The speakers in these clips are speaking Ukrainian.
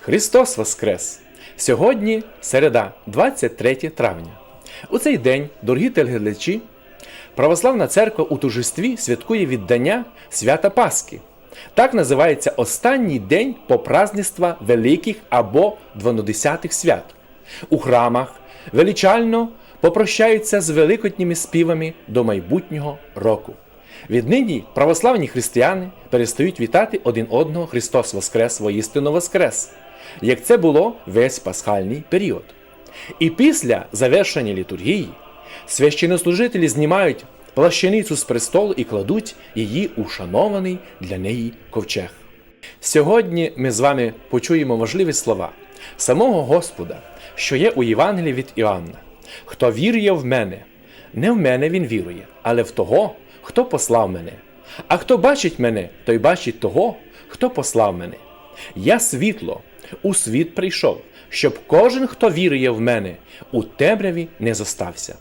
Христос Воскрес! Сьогодні середа, 23 травня. У цей день, дорогі телеглядачі, Православна церква у тужестві святкує віддання свята Пасхи. Так називається останній день попразництва великих або дванадесятих свят. У храмах величально попрощаються з великодніми співами до майбутнього року. Віднині православні християни перестають вітати один одного Христос Воскрес, воістину Воскрес, як це було весь пасхальний період. І після завершення літургії священнослужителі знімають плащаницю з престолу і кладуть її у шанований для неї ковчег. Сьогодні ми з вами почуємо важливі слова самого Господа, що є у Євангелії від Іоанна. Хто вірує в мене, не в мене він вірує, але в того, хто послав мене. А хто бачить мене, той бачить того, хто послав мене. Я світло, у світ прийшов, щоб кожен, хто вірує в мене, у темряві не зостався.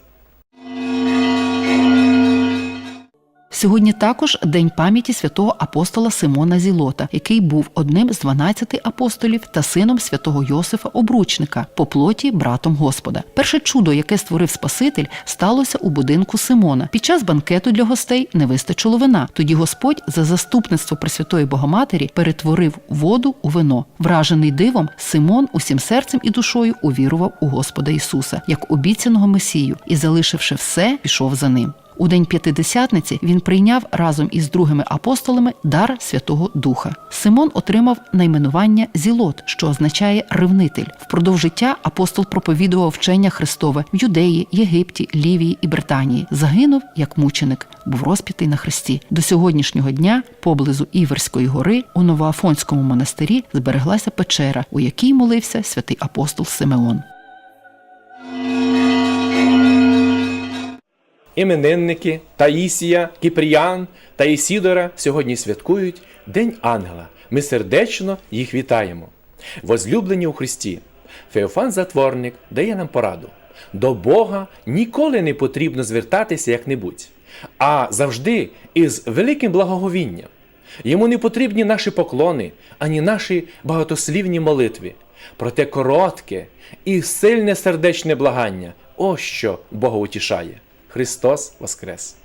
Сьогодні також день пам'яті святого апостола Симона Зілота, який був одним з 12 апостолів та сином святого Йосифа Обручника, по плоті братом Господа. Перше чудо, яке створив Спаситель, сталося у будинку Симона. Під час банкету для гостей не вистачило вина. Тоді Господь за заступництво Пресвятої Богоматері перетворив воду у вино. Вражений дивом, Симон усім серцем і душою увірував у Господа Ісуса як обіцяного Месію і, залишивши все, пішов за ним. У день п'ятидесятниці він прийняв разом із другими апостолами дар Святого Духа. Симон отримав найменування Зілот, що означає ревнитель. Впродовж життя апостол проповідував вчення Христове в Юдеї, Єгипті, Лівії і Британії. Загинув як мученик, був розп'ятий на хресті. До сьогоднішнього дня поблизу Іверської гори у Новоафонському монастирі збереглася печера, у якій молився святий апостол Симеон. Іменинники Таїсія, Кіпріян та Ісідора сьогодні святкують День Ангела. Ми сердечно їх вітаємо. Возлюблені у Христі, Феофан Затворник дає нам пораду. До Бога ніколи не потрібно звертатися як-небудь, а завжди із великим благоговінням. Йому не потрібні наші поклони, ані наші багатослівні молитви. Проте коротке і сильне сердечне благання ось що Бога утішає. Христос Воскрес!